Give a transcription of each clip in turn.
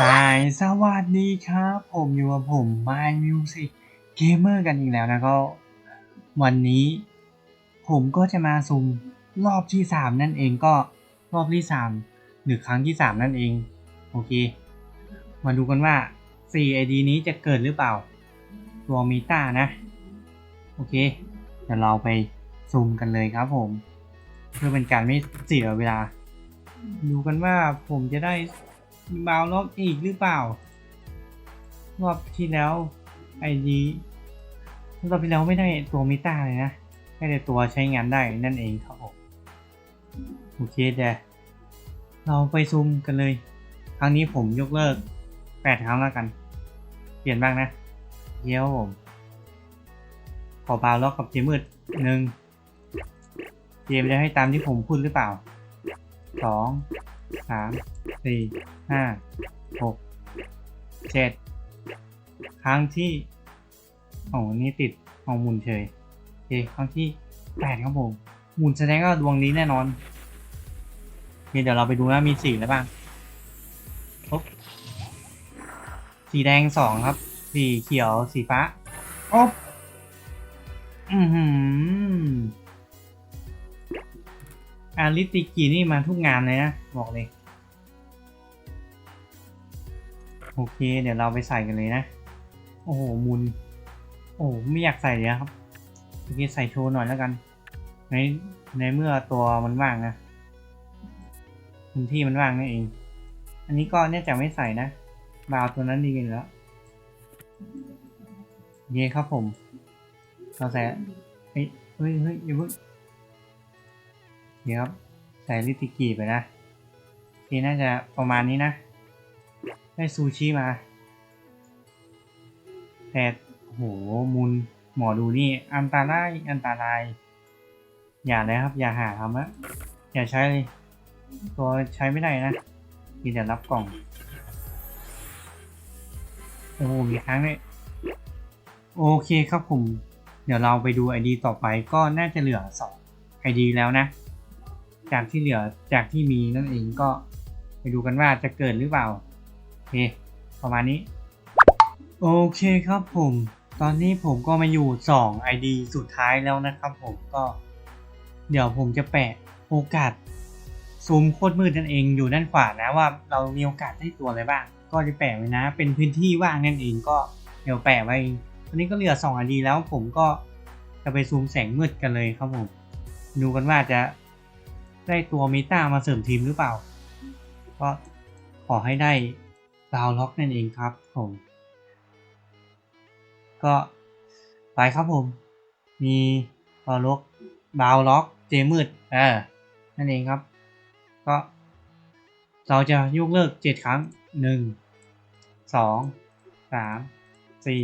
หายสวัสดีครับ ผมอยู่กับผม My Music Gamer กันอีกแล้วนะก็ วันนี้ ผมก็จะมาซุมรอบที่สามนั่นเองก็รอบที่สามหรือครั้งที่สามนั่นเอง โอเค มาดูกันว่า 4 ID นี้จะเกิดหรือเปล่า ตัวมีต้านะ โอเค เดี๋ยวเราไปซูมกันเลยครับผม เพื่อเป็นการไม่เสียเวลา ดูกันว่าผมจะได้ บาวล็อกอีกหรือเปล่า รอบที่แล้วไอดีรอบที่แล้วไม่ได้ตัวมิต้าเลยนะได้แต่ตัวใช้งานได้นั่นเองครับผมโอเคเดี๋ยวเราไปซูมกันเลย ครั้งนี้ผมยกเลิกแปดครั้งแล้วกัน เปลี่ยนบ้างนะเยี่ยวผม ขอบาวล็อกกับเจมืดหนึ่งเจมจะให้ตามที่ผมพูดหรือเปล่าสองสาม สี่ห้าหกเจ็ดครั้งที่โอ้นี่ติดเอาหมุนเฉยโอเคครั้งที่แปดครับผมหมุนแสดงว่าดวงนี้แน่นอนโอเคเดี๋ยวเราไปดูว่ามีสีอะไรบ้างสีแดงสองครับ สีเขียวสีฟ้าโอ๊บอือหืออาริติกีนี่มาทุกงานเลยนะ บอกเลย โอเค เดี๋ยวเราไปใส่กันเลยนะ โอ้โหมุน โอ้ไม่อยากใส่เลยครับโอเคใส่โชว์หน่อยแล้วกัน ในในเมื่อตัวมันว่างนะพื้นที่มันว่างนั่นเอง อันนี้ก็เนี่ยจะไม่ใส่นะบาวตัวนั้นดีกันแล้วเย่ครับผมเราใส่เฮ้ยเฮ้ยเฮ้ยอย่าเพิ่งเดี๋ยวครับใส่ลิติกีไปนะทีน่าจะประมาณนี้นะ ได้ซูชิมา แต่โหมุนหมอดูนี่ อันตรายอันตราย อย่าเลยครับ อย่าหาทำอะอย่าใช้เลยตัวใช้ไม่ได้นะมีแต่รับกล่อง โอ้มีครั้งเลยโอเคครับผม เดี๋ยวเราไปดู ID ต่อไปก็น่าจะเหลือ 2 ID แล้วนะ จากที่เหลือจากที่มีนั่นเองก็ไปดูกันว่าจะเกิดหรือเปล่า ประมาณนี้ โอเคครับผม ตอนนี้ผมก็มาอยู่ 2 ID สุดท้ายแล้วนะครับผมก็ เดี๋ยวผมจะแปะโอกาสซูมโคตรมืดนั่นเองอยู่ด้านขวานะว่าเรามีโอกาสได้ตัวอะไรบ้าง ก็จะแปะไว้นะ เป็นพื้นที่ว่างนั่นเองก็เดี๋ยวแปะไว้ตอนนี้ก็เหลือ2 ID แล้วผมก็จะไปซูมแสงมืดกันเลยครับผม ดูกันว่าจะได้ตัวมิต้ามาเสริมทีมหรือเปล่า ก็ขอให้ได้ ดาวล็อกนั่นเองครับผม ก็ไปครับผม มีดาวล็อกดาวล็อกเจมืดเออนั่นเองครับ ก็ เราจะยกเลิกเจ็ดครั้งหนึ่งสองสามสี่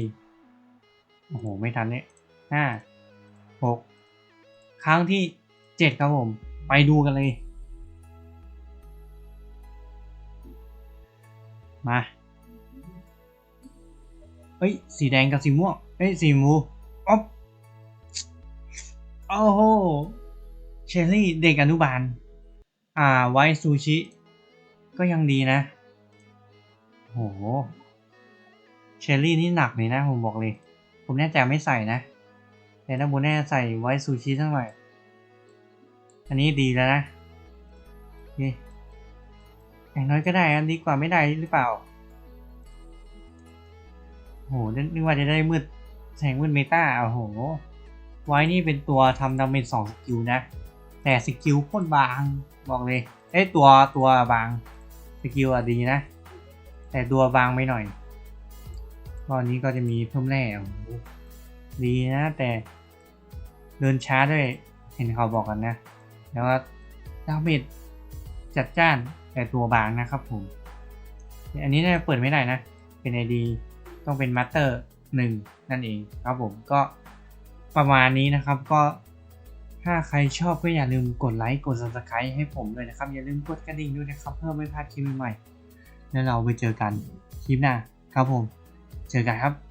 โอ้โห ไม่ทันเนี่ยห้าหกครั้งที่เจ็ดครับผม ไปดูกันเลย มาเฮ้ย สีแดงกับสีม่วงเฮ้ย สีมูอ๊อบโอ้โห เชอรี่เด็กอนุบาล อ่า ไว้ซูชิ ก็ยังดีนะ โห เชอรี่นี่หนักเลยนะ ผมบอกเลย ผมแน่ใจไม่ใส่นะ แต่ถ้าโบแน่ใส่ไว้ซูชิทั้งหน่อย อันนี้ดีแล้วนะ โอเค อย่างน้อยก็ได้อันดีกว่าไม่ได้หรือเปล่าโหนึกว่าจะได้มืดแสงมืดเมตาโอ้โห ไว้นี่เป็นตัวทำดาเมจสองสกิลนะ แต่สกิลโคตรบางบอกเลยเอ้ตัวตัวบางสกิลอะดีนะ แต่ตัวบางไปหน่อยตอนนี้ก็จะมีเพิ่มแร่โอ้โหดีนะแต่เดินช้าด้วยเห็นเขาบอกกันนะ แล้วดาเมจจัดจ้าน แต่ตัวบางนะครับผม อันนี้เนี่ยเปิดไม่ได้นะ เป็น ID ต้องเป็นมาสเตอร์หนึ่งนั่นเองครับผมก็ประมาณนี้นะครับก็ถ้าใครชอบก็อย่าลืมกดไลค์กด subscribe ให้ผมด้วยนะครับ อย่าลืมกดกระดิ่งด้วยนะครับ เพื่อไม่พลาดคลิปใหม่ๆแล้วเราไปเจอกันคลิปหน้าครับผม เจอกันครับ